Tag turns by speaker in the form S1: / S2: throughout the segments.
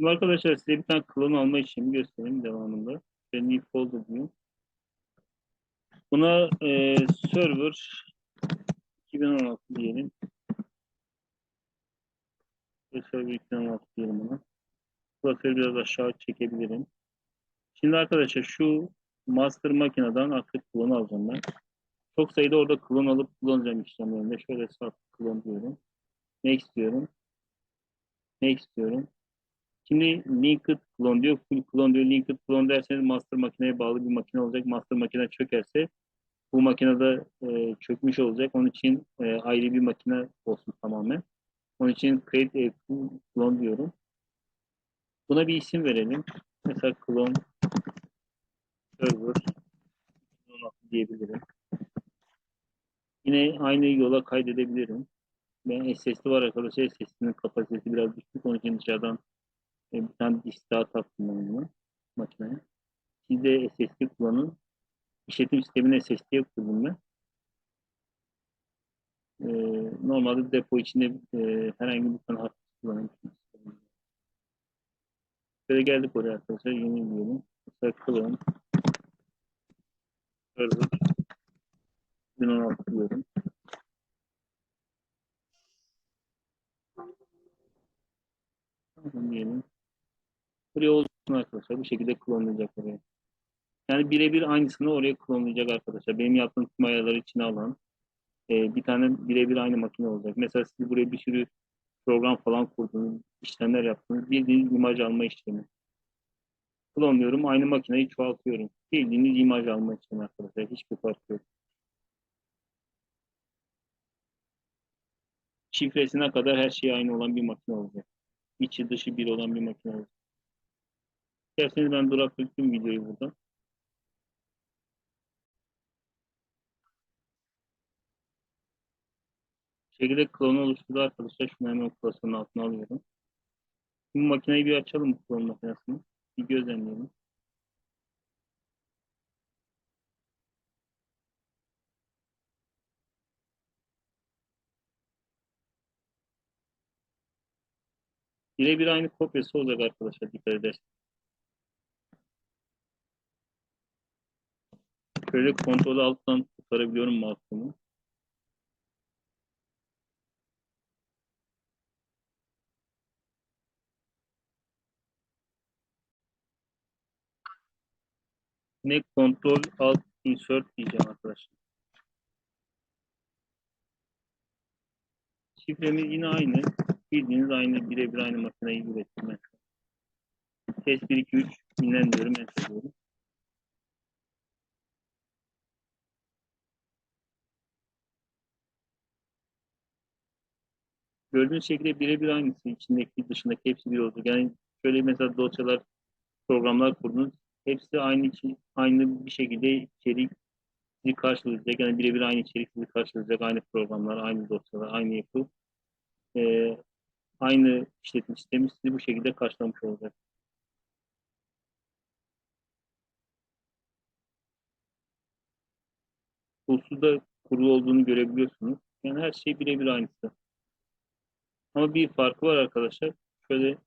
S1: Şimdi arkadaşlar size bir tane klon alma işlemi göstereyim devamında. Ben new folder diyeyim. Buna e, server 2016 diyelim. Ve server 2016 diyelim buna. Klasörü biraz aşağı çekebilirim. Şimdi arkadaşlar şu master makineden artık klon alacağım ben. Çok sayıda orada klon alıp kullanacağım işlemlerinde. Şöyle sağ klon diyorum. Next diyorum. Next diyorum. Şimdi linked clone diyor, full clone diyor. Linked clone derseniz master makineye bağlı bir makine olacak. Master makine çökerse bu makinede e, çökmüş olacak. Onun için e, ayrı bir makine olsun tamamen. Onun için create a full clone diyorum. Buna bir isim verelim. Mesela clone server 16 diyebilirim. Yine aynı yola kaydedebilirim. Ben SSD var arkadaşlar. SSD'nin kapasitesi biraz düşük. Onun için dışarıdan e, bir tane taktım ben buna makineye. Siz de SSD kullanın. İşletim sistemini SSD'ye kurdum ben. E, normalde depo içinde e, herhangi bir tane hard disk kullanabilirsiniz. Böyle geldik oraya arkadaşlar. Yeni diyelim. Mesela server 2016 diyorum. Tamam diyelim. Buraya olsun arkadaşlar. Bu şekilde klonlayacak oraya. Yani birebir aynısını oraya klonlayacak arkadaşlar. Benim yaptığım tüm ayarları içine alan e, bir tane birebir aynı makine olacak. Mesela siz buraya bir sürü program falan kurdunuz, işlemler yaptınız. Bildiğiniz imaj alma işlemi. Klonluyorum. Aynı makineyi çoğaltıyorum. Bildiğiniz imaj alma işlemi arkadaşlar. Hiçbir fark yok. Şifresine kadar her şey aynı olan bir makine olacak. İçi dışı bir olan bir makine olacak. İsterseniz ben duraklattım videoyu burada. şekilde klonu oluşturdu arkadaşlar. Şunu hemen klasörün altına alıyorum. Bu makineyi bir açalım bu klon makinesini. Bir gözlemleyelim. Birebir aynı kopyası olacak arkadaşlar dikkat ederseniz. Şöyle kontrolü alttan kurtarabiliyorum mouse'umu. Ne kontrol alt insert diyeceğim arkadaşlar. Şifremiz yine aynı. Bildiğiniz aynı birebir aynı makineyi ürettim. Test 1 2 3 dinlen diyorum enter diyorum. Gördüğünüz şekilde birebir aynısı. içindeki dışındaki hepsi bir oldu. Yani şöyle mesela dosyalar, programlar kurdunuz. Hepsi aynı aynı bir şekilde içerik sizi karşılayacak. Yani birebir aynı içerik sizi karşılayacak. Aynı programlar, aynı dosyalar, aynı yapı. Ee, aynı işletim sistemi sizi bu şekilde karşılamış olacak. Pulsu'da kurulu olduğunu görebiliyorsunuz. Yani her şey birebir aynısı. Ama bir farkı var arkadaşlar. Şöyle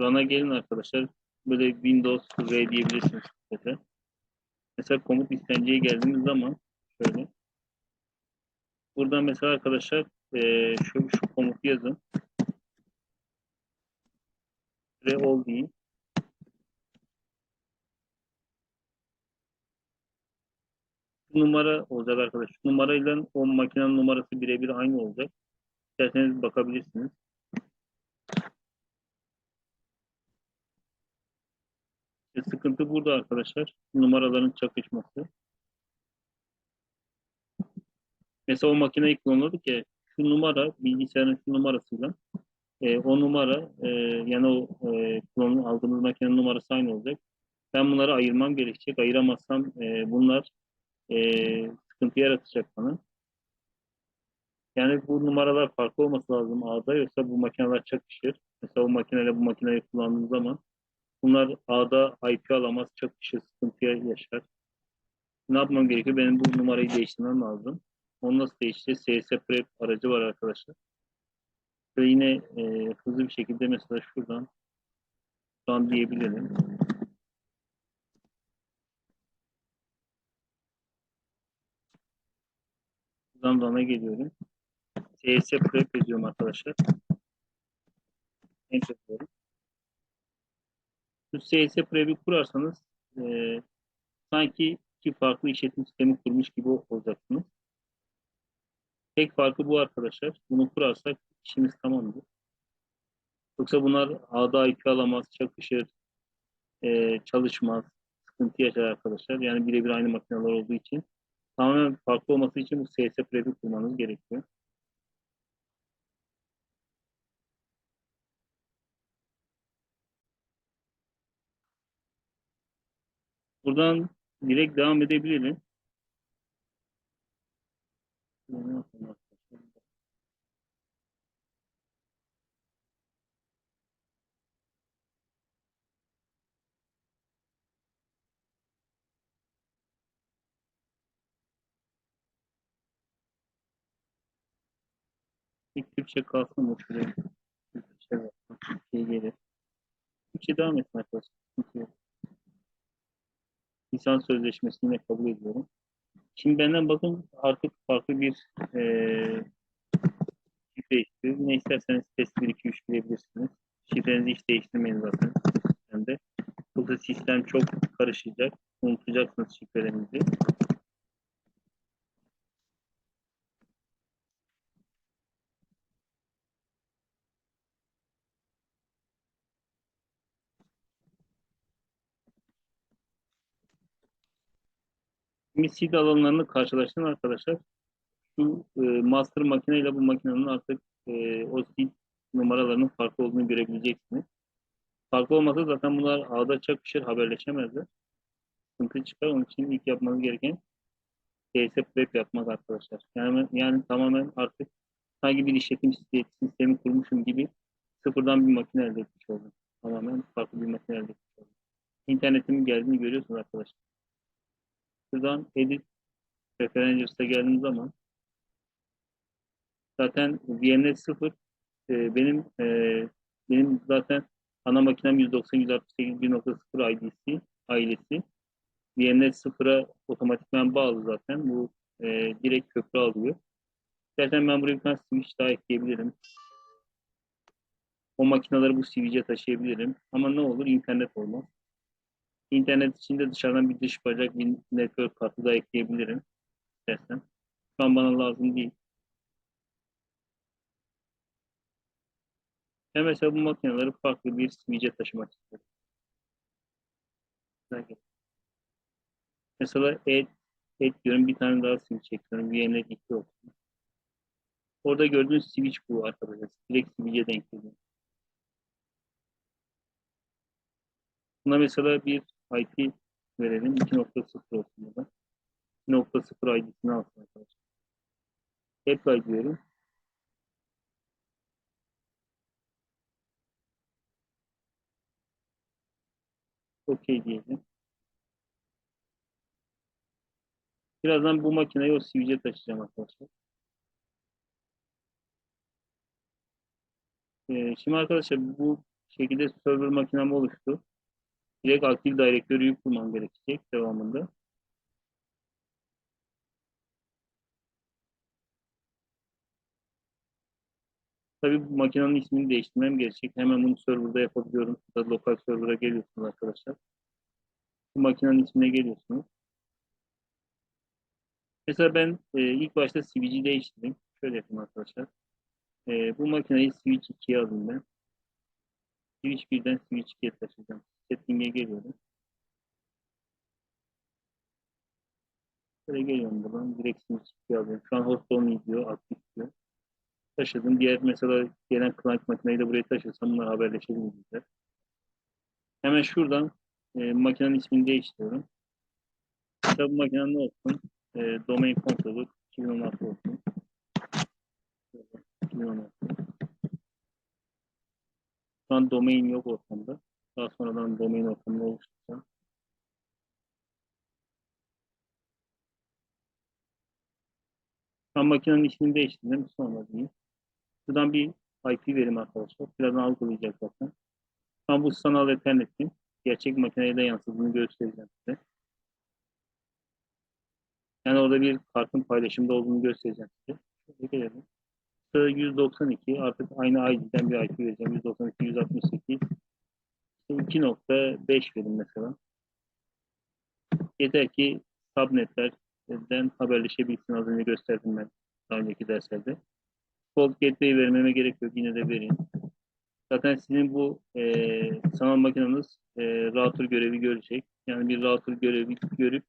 S1: run'a gelin arkadaşlar. Böyle Windows R diyebilirsiniz. Mesela, mesela komut istenceye geldiğimiz zaman şöyle buradan mesela arkadaşlar e, şu, şu komutu yazın. R all deyin. Numara olacak arkadaşlar. Şu numarayla o makinenin numarası birebir aynı olacak. İsterseniz bakabilirsiniz. İşte sıkıntı burada arkadaşlar. Numaraların çakışması. Mesela o makineyi klonladık ya şu numara bilgisayarın şu numarasıyla e, o numara e, yani o e, aldığımız makinenin numarası aynı olacak. Ben bunları ayırmam gerekecek. Ayıramazsam e, bunlar e, sıkıntı yaratacak bana. Yani bu numaralar farklı olması lazım A'da yoksa bu makineler çakışır. Mesela o makineyle bu makineyi kullandığım zaman bunlar A'da IP alamaz, çakışır, sıkıntıya yaşar. Ne yapmam gerekiyor? Benim bu numarayı değiştirmem lazım. Onu nasıl değiştireceğiz? CS Prep aracı var arkadaşlar. Şöyle yine e, hızlı bir şekilde mesela şuradan run diyebilirim. Buradan run'a geliyorum. CS prep yazıyorum arkadaşlar. Enter diyorum. Bu CS prep'i kurarsanız e, sanki iki farklı işletim sistemi kurmuş gibi olacaksınız. Tek farkı bu arkadaşlar. Bunu kurarsak işimiz tamamdır. Yoksa bunlar ağda IP alamaz, çakışır, e, çalışmaz, sıkıntı yaşar arkadaşlar. Yani birebir aynı makineler olduğu için tamamen farklı olması için bu CS prep'i kurmanız gerekiyor. Buradan direkt devam edebilirim. İlk Türkçe kalsın mı şuraya? Türkçe var. Türkçe gelir. Türkçe devam etsin arkadaşlar. Yok. Lisans sözleşmesini kabul ediyorum. Şimdi benden bakın artık farklı bir eee şifre istiyor. Ne isterseniz test 1, 2, 3 girebilirsiniz. Şifrenizi hiç değiştirmeyin zaten sistemde. Burada sistem çok karışacak. Unutacaksınız şifrelerinizi. Seed alanlarını karşılaştırın arkadaşlar. Şu e, master makineyle bu makinenin artık e, o seed numaralarının farklı olduğunu görebileceksiniz. Farklı olmasa zaten bunlar ağda çakışır, haberleşemezler. Sıkıntı çıkar. Onun için ilk yapmanız gereken CS prep yapmak arkadaşlar. Yani, yani tamamen artık sanki bir işletim sistemi kurmuşum gibi sıfırdan bir makine elde etmiş oldum. Tamamen farklı bir makine elde etmiş oldum. İnternetimin geldiğini görüyorsunuz arkadaşlar. Şuradan Edit Preferencers'a geldiğim zaman zaten VMnet 0 e, benim e, benim zaten ana makinem 190 168 1.0 IDC ailesi. VMnet 0'a otomatikman bağlı zaten. Bu e, direkt köprü alıyor. Zaten ben buraya bir tane switch daha ekleyebilirim. O makineleri bu switch'e taşıyabilirim. Ama ne olur? internet olmaz. İnternet içinde dışarıdan bir dış bacak, bir network kartı da ekleyebilirim. İstersen. Şu an bana lazım değil. Ben mesela bu makineleri farklı bir switch'e taşımak istiyorum. Mesela et, et diyorum bir tane daha switch ekliyorum. VM'le 2 olsun. Orada gördüğünüz switch bu arkadaşlar. Direkt switch'e denk geliyor. Buna mesela bir IP verelim. 2.0 olsun burada. 2.0 ID'sini alsın arkadaşlar. Apply diyorum. OK diyelim. Birazdan bu makineyi o switch'e taşıyacağım arkadaşlar. Ee, şimdi arkadaşlar bu şekilde server makinem oluştu. Direkt aktif direktörü kurmam gerekecek devamında. Tabii bu makinenin ismini değiştirmem gerekecek. Hemen bunu serverda yapabiliyorum. Burada lokal server'a geliyorsunuz arkadaşlar. Bu makinenin ismine geliyorsunuz. Mesela ben e, ilk başta CVG değiştirdim. Şöyle yapayım arkadaşlar. E, bu makineyi switch 2'ye alayım ben. Switch 1'den switch 2'ye taşıyacağım. Setting'e geliyorum. Şöyle geliyorum buradan. Direkt switch 2'ye alıyorum. Şu an host izliyor. Aktif diyor. Taşıdım. Diğer mesela gelen client makineyi de buraya taşırsam bunlar haberleşebilirler. Hemen şuradan e, makinenin ismini değiştiriyorum. Bu makinenin ne olsun? E, domain controller 2016 olsun. 2016. Şu an domain yok ortamda. Daha sonradan domain ortamını oluşturacağım. An makinenin ismini değiştirdim. Sonra diyeyim. Buradan bir IP verim arkadaşlar. Birazdan algılayacak zaten. Ama bu sanal ethernetin gerçek makineye de yansıdığını göstereceğim size. Yani orada bir kartın paylaşımda olduğunu göstereceğim size. Şöyle gelelim. Sıra 192 artık aynı ID'den bir IP vereceğim. 192, 168. 2.5 verin mesela. Yeter ki subnetlerden haberleşebilsin. Az önce gösterdim ben daha önceki derslerde. Default gateway vermeme gerek yok. Yine de vereyim. Zaten sizin bu e, sanal makineniz e, router görevi görecek. Yani bir router görevi görüp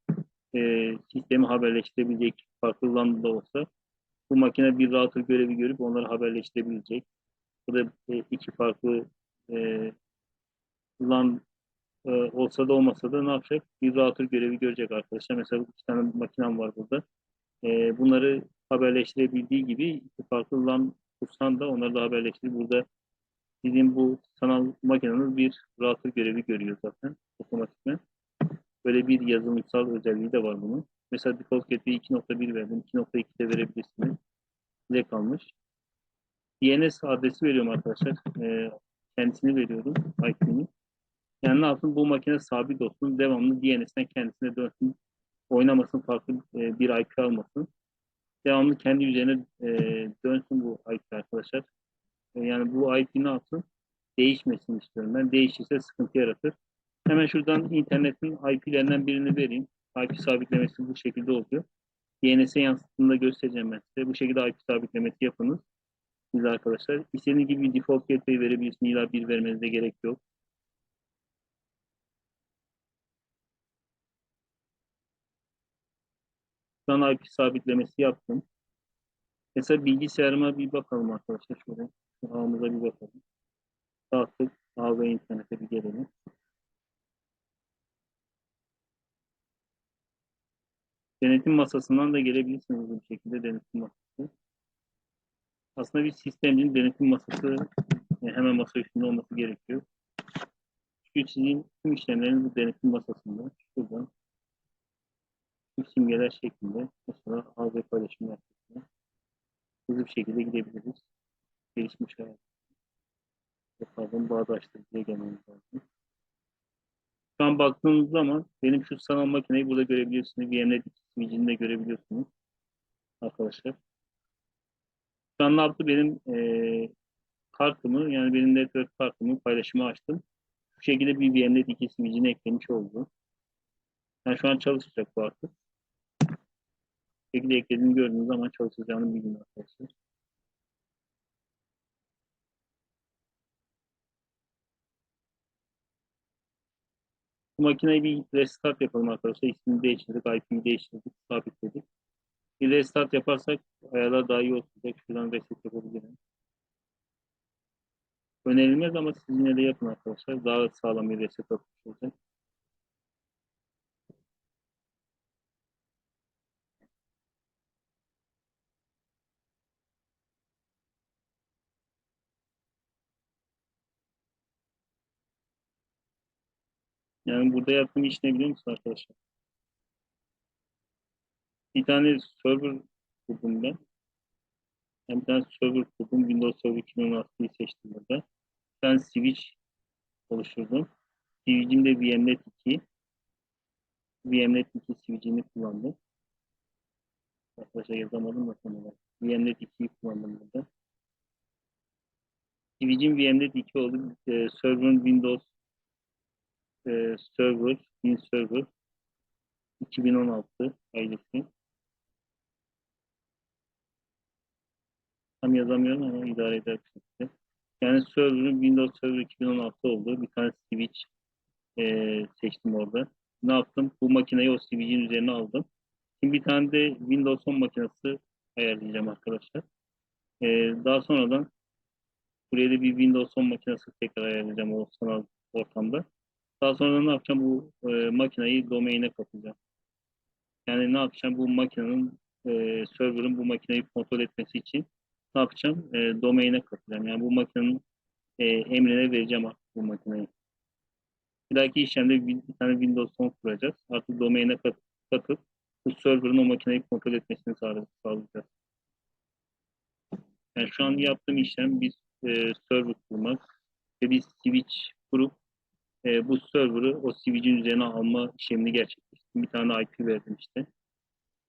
S1: e, sistemi haberleştirebilecek farklı LAN da olsa bu makine bir router görevi görüp onları haberleştirebilecek. Bu da e, iki farklı e, LAN e, olsa da olmasa da ne yapacak? Bir router görevi görecek arkadaşlar. Mesela iki tane makinem var burada. E, bunları haberleştirebildiği gibi iki farklı LAN kursan da onları da haberleştirir. Burada sizin bu sanal makineniz bir router görevi görüyor zaten otomatikman. Böyle bir yazılımsal özelliği de var bunun. Mesela default gateway 2.1 verdim. 2.2 de verebilirsiniz. Size kalmış. DNS adresi veriyorum arkadaşlar. Ee, kendisini veriyorum. IP'ni. Yani ne yapsın? Bu makine sabit olsun. Devamlı DNS'den kendisine dönsün. Oynamasın. Farklı e, bir IP almasın. Devamlı kendi üzerine e, dönsün bu IP arkadaşlar. E, yani bu IP ne yapsın? Değişmesin istiyorum. Ben değişirse sıkıntı yaratır. Hemen şuradan internetin IP'lerinden birini vereyim. IP sabitlemesi bu şekilde oluyor. DNS'e yansıttığında göstereceğim ben size. Bu şekilde IP sabitlemesi yapınız. Siz arkadaşlar. İstediğiniz gibi default gateway verebilirsiniz. İlla bir vermenize gerek yok. Şu an IP sabitlemesi yaptım. Mesela bilgisayarıma bir bakalım arkadaşlar. Şöyle ağımıza bir bakalım. Dağıttık. Ağ ve internete bir gelelim. Denetim masasından da gelebilirsiniz bu şekilde denetim masası. Aslında bir sistemin denetim masası yani hemen masa üstünde olması gerekiyor. Çünkü sizin tüm işlemleriniz bu denetim masasında. Şuradan bu simgeler şeklinde mesela ağ ve paylaşım yaptığında hızlı bir şekilde gidebiliriz. Gelişmiş hayat. Pardon bağdaştırıcıya gelmemiz lazım. Şu an baktığınız zaman benim şu sanal makineyi burada görebiliyorsunuz. VM'de switch'ini de görebiliyorsunuz. Arkadaşlar. Şu an ne yaptı? Benim e, kartımı yani benim network kartımı paylaşımı açtım. Bu şekilde bir VM'de iki switch'ini eklemiş oldu. Yani şu an çalışacak bu artık. Şekilde eklediğini gördüğünüz zaman çalışacağını bilin arkadaşlar. Bu makineyi bir restart yapalım arkadaşlar. İsmini değiştirdik, IP'yi değiştirdik, sabitledik. Bir restart yaparsak ayarlar daha iyi olacak. Şuradan reset yapabilirim. Önerilmez ama siz de yapın arkadaşlar. Daha sağlam bir reset atmış olacak. Yani burada yaptığım iş ne biliyor musun arkadaşlar? Bir tane server kurdum ben. Yani bir tane server kurdum. Windows Server 2016'yı seçtim burada. Bir tane switch oluşturdum. Switch'im de VMnet 2. VMnet 2 switch'ini kullandım. Arkadaşlar yazamadım da sanırım. VMnet 2'yi kullandım burada. Switch'im VMnet 2 oldu. Ee, server'ın Windows e, server, bin server 2016 ailesi. Tam yazamıyorum ama idare eder şekilde. Yani server'ın Windows Server 2016 oldu. Bir tane switch e, seçtim orada. Ne yaptım? Bu makineyi o switch'in üzerine aldım. Şimdi bir tane de Windows 10 makinesi ayarlayacağım arkadaşlar. E, daha sonradan buraya da bir Windows 10 makinesi tekrar ayarlayacağım o sanal ortamda. Daha sonra ne yapacağım? Bu e, makineyi domaine katacağım. Yani ne yapacağım? Bu makinenin e, server'ın bu makineyi kontrol etmesi için ne yapacağım? E, domaine katacağım. Yani bu makinenin e, emrine vereceğim bu makineyi. Bir dahaki işlemde bir, bir tane Windows 10 kuracağız. Artık domaine kat, katıp bu server'ın o makineyi kontrol etmesini sağlayacağız. Yani şu an yaptığım işlem bir e, server kurmak ve bir switch kurup e, bu server'ı o CVC'nin üzerine alma işlemini gerçekleştirdim. Bir tane IP verdim işte.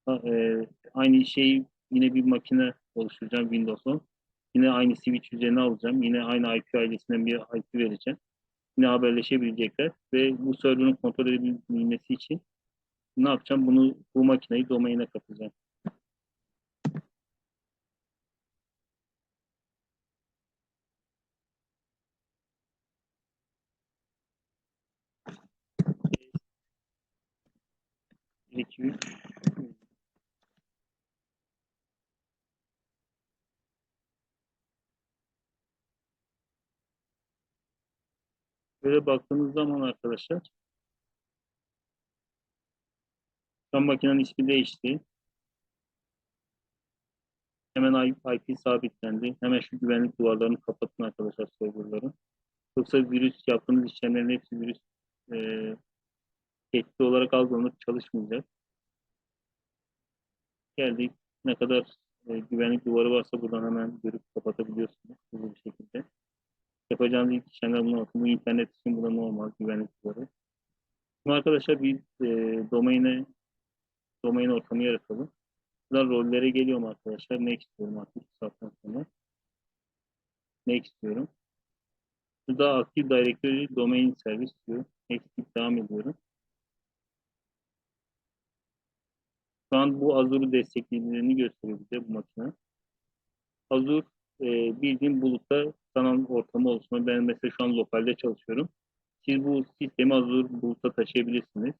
S1: Ha, e, aynı şeyi yine bir makine oluşturacağım Windows 10. Yine aynı switch üzerine alacağım. Yine aynı IP ailesinden bir IP vereceğim. Yine haberleşebilecekler ve bu server'ın kontrol edilebilmesi için ne yapacağım? Bunu bu makineyi domaine kapatacağım. 1200 Böyle baktığımız zaman arkadaşlar şu makinenin ismi değişti. Hemen IP sabitlendi. Hemen şu güvenlik duvarlarını kapatın arkadaşlar serverları. Yoksa virüs yaptığınız işlemlerin hepsi virüs e, tehdit olarak algılanıp çalışmayacak. Geldik. Ne kadar e, güvenlik duvarı varsa buradan hemen görüp kapatabiliyorsunuz hızlı bir şekilde. Yapacağınız ilk işlemler bunlar olsun. Bu internet için bu da normal güvenlik duvarı. Şimdi arkadaşlar bir e, domaine domain ortamı yaratalım. Buradan rollere geliyorum arkadaşlar. Ne istiyorum artık bu saatten sonra. Ne istiyorum? Burada Active Directory Domain Service diyor. Next devam ediyorum. Şu an bu Azure'u desteklediğini gösteriyor bize bu makine. Azure e, bildiğim bulutta sanal ortamı oluşma. Ben mesela şu an lokalde çalışıyorum. Siz bu sistemi Azure buluta taşıyabilirsiniz.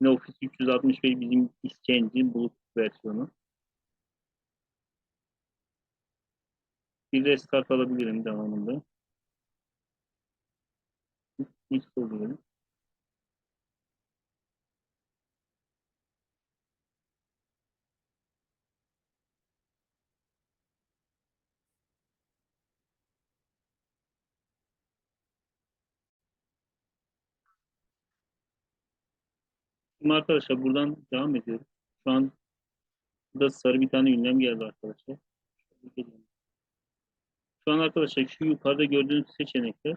S1: Yine Office 365 bizim Exchange'in bulut versiyonu. Bir restart alabilirim devamında. Hiç oluyorum. Şimdi arkadaşlar buradan devam ediyoruz. Şu an burada sarı bir tane ünlem geldi arkadaşlar. Şu an arkadaşlar şu yukarıda gördüğünüz seçenekler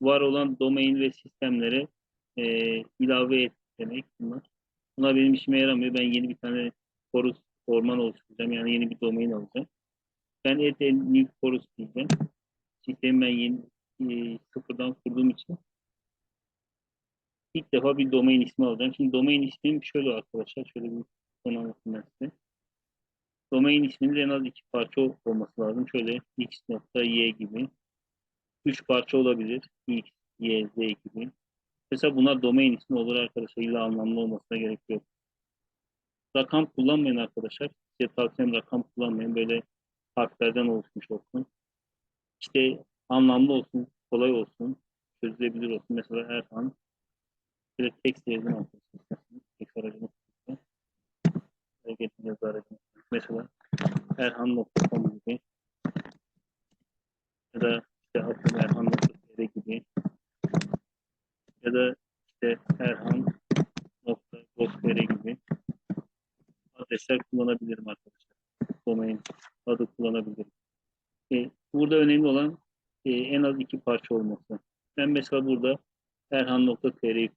S1: var olan domain ve sistemlere e, ilave et demek bunlar. Bunlar benim işime yaramıyor. Ben yeni bir tane Chorus orman oluşturacağım. Yani yeni bir domain alacağım. Ben et new Chorus diyeceğim. Sistemi ben yeni e, sıfırdan kurduğum için ilk defa bir domain ismi alacağım. Şimdi domain ismim şöyle arkadaşlar. Şöyle bir konu anlatayım ben size. Domain isminin en az iki parça olması lazım. Şöyle x.y gibi. Üç parça olabilir. x, y, z gibi. Mesela bunlar domain ismi olur arkadaşlar. İlla anlamlı olmasına gerek yok. Rakam kullanmayın arkadaşlar. Size tavsiyem rakam kullanmayın. Böyle harflerden oluşmuş olsun. İşte anlamlı olsun, kolay olsun, çözülebilir olsun. Mesela Erhan bir tekst yazın arkadaşlar. Tekst aracını hareketli yazı aracını. Mesela erhan.com gibi ya da işte atıyorum erhan.tr gibi ya da işte erhan.gov.tr gibi adresler kullanabilirim arkadaşlar. Domain adı kullanabilirim. E, burada önemli olan e, en az iki parça olması. Ben mesela burada erhan.tr'yi